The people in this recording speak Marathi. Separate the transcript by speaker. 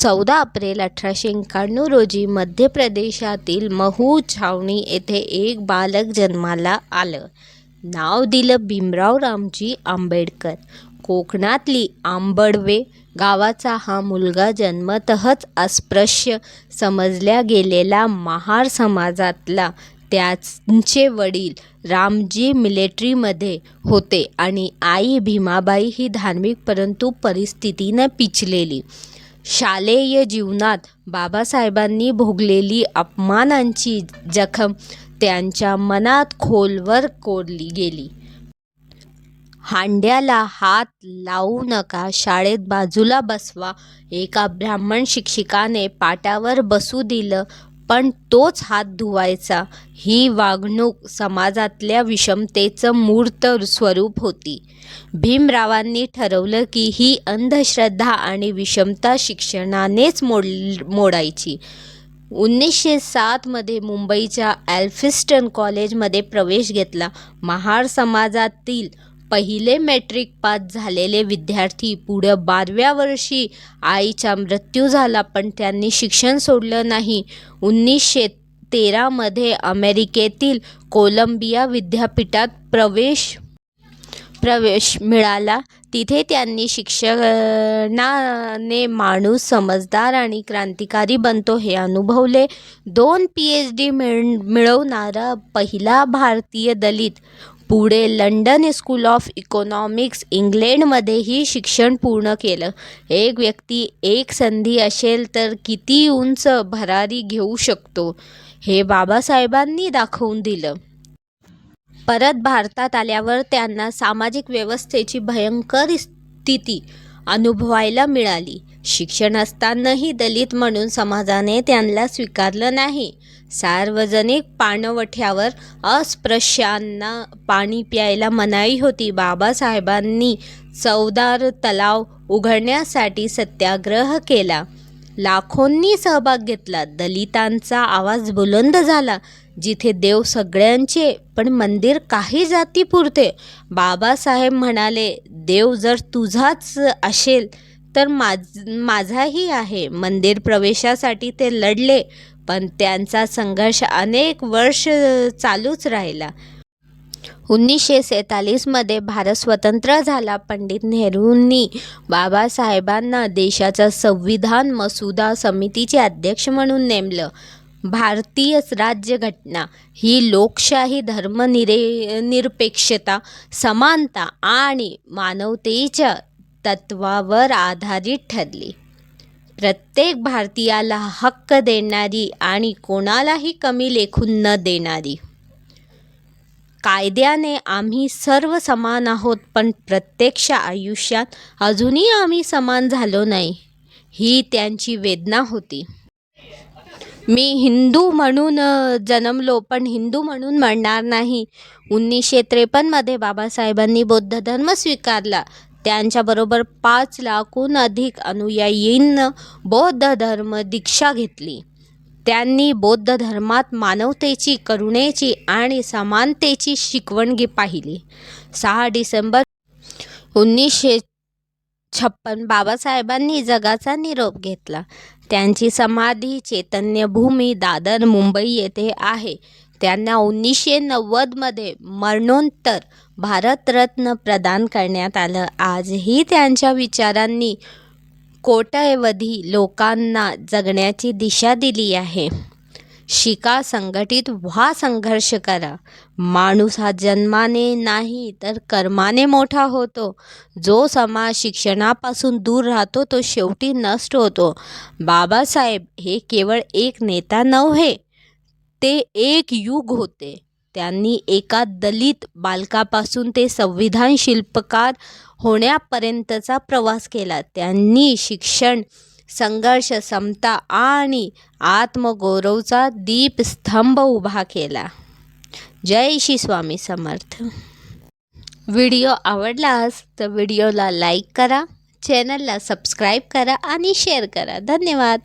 Speaker 1: चौदा एप्रिल अठराशे एक्याण्णव रोजी मध्य प्रदेशातील महू छावणी येथे एक बालक जन्माला आलं. नाव दिलं भीमराव रामजी आंबेडकर. कोकणातली आंबडवे गावाचा हा मुलगा जन्मतःच अस्पृश्य समजल्या गेलेला. महार समाजातला. त्यांचे वडील रामजी मिलिटरीमध्ये होते आणि आई भीमाबाई ही धार्मिक परंतु परिस्थितीनं पिचलेली. शालेय जीवनात बाबासाहेबांनी भोगलेली अपमानांची जखम त्यांच्या मनात खोलवर कोरली गेली. हांड्याला हात लावू नका, शाळेत बाजूला बसवा, एका ब्राह्मण शिक्षिकाने पाटावर बसू दिलं पण तोच हात धुवायचा, ही वागणूक समाजातल्या विषमतेचं मूर्त स्वरूप होती. भीमरावांनी ठरवलं की ही अंधश्रद्धा आणि विषमता शिक्षणानेच मोडायची. उन्नीसशे सातमध्ये मुंबईच्या ॲल्फिस्टन कॉलेजमध्ये प्रवेश घेतला. महार समाजातील पहिले मॅट्रिक पास झालेले विद्यार्थी. पुढं बाराव्या वर्षी आईचा मृत्यू झाला पण त्यांनी शिक्षण सोडलं नाही. उन्नीसशे तेरामध्ये अमेरिकेतील कोलंबिया विद्यापीठात प्रवेश प्रवेश मिळाला. तिथे त्यांनी शिक्षणाने माणूस समजदार आणि क्रांतिकारी बनतो हे अनुभवले. दोन पीएच. डी. मिळ मिळवणारा पहिला भारतीय दलित. पुढे लंडन स्कूल ऑफ इकॉनॉमिक्स, इंग्लंडमध्येही शिक्षण पूर्ण केलं. एक व्यक्ती एक संधी असेल तर किती उंच भरारी घेऊ शकतो हे बाबासाहेबांनी दाखवून दिलं. परत भारतात आल्यावर त्यांना सामाजिक व्यवस्थेची भयंकर स्थिती अनुभवायला मिळाली. शिक्षण असतानाही दलित म्हणून समाजाने त्यांना स्वीकारलं नाही. सार्वजनिक पाणवठ्यावर अस्पृश्यांना पाणी प्यायला मनाई होती. बाबासाहेबांनी चवदार तलाव उघडण्यासाठी सत्याग्रह केला. लाखोंनी सहभाग घेतला. दलितांचा आवाज बुलंद झाला. जिथे देव सगळ्यांचे पण मंदिर काही जातीपुरते बाबासाहेब म्हणाले देव जर तुझाच असेल तर माझाही आहे. मंदिर प्रवेशासाठी ते लढले पण त्यांचा संघर्ष अनेक वर्ष चालूच राहिला. उन्नीसशे सैंतालीस भारत स्वतंत्र झाला. पंडित नेहरूंनी बाबासाहेबांना देशाचा संविधान मसुदा समितीचे अध्यक्ष म्हणून नेमलं. भारतीय राज्यघटना ही लोकशाही, धर्मनिरे निरपेक्षता समानता आणि मानवतेच्या तत्वावर आधारित ठरली. प्रत्येक भारतीयाला हक्क देणारी आणि कोणालाही कमी लेखून न देणारी. कायद्याने आम्ही सर्व समान आहोत पण प्रत्यक्ष आयुष्यात अजूनही आम्ही समान झालो नाही, ही त्यांची वेदना होती. मी हिंदू म्हणून जन्मलो पण हिंदू म्हणून म्हणणार नाही. उन्नीसशे त्रेपन्नमध्ये बाबासाहेबांनी बौद्ध धर्म स्वीकारला. त्यांच्याबरोबर पाच लाखहून अधिक अनुयायींनं बौद्ध धर्म दीक्षा घेतली. त्यांनी बौद्ध धर्मात मानवतेची, करुणेची आणि समानतेची शिकवणगी पाहिली. सहा डिसेंबर उन्नीसशे छप्पन बाबासाहेबांनी जगाचा निरोप घेतला. त्यांची समाधी चैतन्यभूमी, दादर, मुंबई येथे आहे. त्यांना उन्नीसशे नव्वदमध्ये मरणोत्तर भारतरत्न प्रदान करण्यात आलं. आजही त्यांच्या विचारांनी कोट्यवधी लोकांना जगण्याची दिशा दिली आहे. शिका, संघटित व्हा, संघर्ष करा. माणूस हा जन्माने नाही तर कर्माने मोठा होतो. जो समाज शिक्षणापासून दूर राहतो तो शेवटी नष्ट होतो. बाबासाहेब हे केवळ एक नेता नव्हे, ते एक युग होते. त्यांनी एका दलित बालकापासून ते संविधान शिल्पकार होण्यापर्यंतचा प्रवास केला. त्यांनी शिक्षण, संघर्ष, समता आणि आत्मगौरवचा दीपस्तंभ उभा केला. जय श्री स्वामी समर्थ. व्हिडिओ आवडलास तर व्हिडिओला लाईक करा, चॅनलला सबस्क्राईब करा आणि शेअर करा. धन्यवाद.